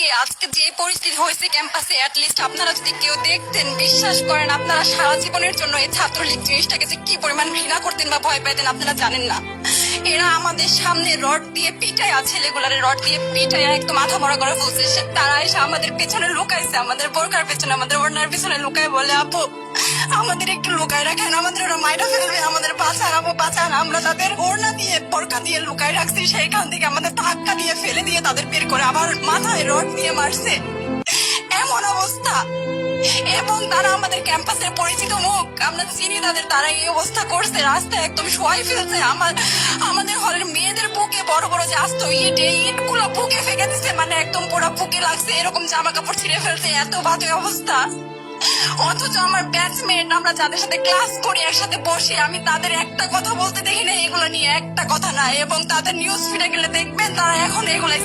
আজকে আজকে যে পরিস্থিতি হয়েছে ক্যাম্পাসে অ্যাটলিস্ট আপনারা যদি কেউ দেখতেন, বিশ্বাস করেন, আপনারা সারা জীবনের জন্য এই ছাত্রলীগ জিনিসটাকে যে কি পরিমাণ ঘৃণা করতেন বা ভয় পেতেন, আপনারা জানেন না। এরা আমাদের সামনে রড দিয়ে পিটায় ছেলেগুলারে রড দিয়ে পিটায় একদম মাথা মরা করে ফেলছে। তারা এসে আমাদের পেছনে লুকাইছে, আমাদের বোরকার পেছনে, আমাদের ওড়নার পেছনে লুকায় বলে, আপু আমাদের একটু লুকায় রাখেন, আমাদের ওরা মাইটা ফেলবে, আমাদের বাঁচান আপু বাঁচান আমরা তাদের ওড়না দিয়ে বোরকা দিয়ে লুকায় রাখছি, সেইখান থেকে আমাদের ধাক্কা দিয়ে ফেলে দিয়ে তাদের বের করে আবার মাথায় রড দিয়ে মারছে। এমন অবস্থা। এবং তারা আমাদের ক্যাম্পাসের পরিচিত মুখ আমরা চিনি তাদের, তারা এই অবস্থা করছে রাস্তায় একদম শোয়াই ফেলছে। আমার, আমাদের হলের মেয়েদের বুকে বড় বড় যে আসতো ইট, এই ইটগুলো বুকে ফেঁকে দিচ্ছে মানে একদম পুরো বুকে লাগছে, এরকম জামা কাপড় ছিঁড়ে ফেলছে, এত বাজে অবস্থা। অথচ আমার ব্যাচমেট আমরা যাদের সাথে ক্লাস করি, একসাথে বসে আমি তাদের একটা কথা বলতে দেখি না, এগুলো নিয়ে একটা কথা না, এবং তাদের নিউজ ফিডে গেলে দেখবেন তারা এখন এগুলাই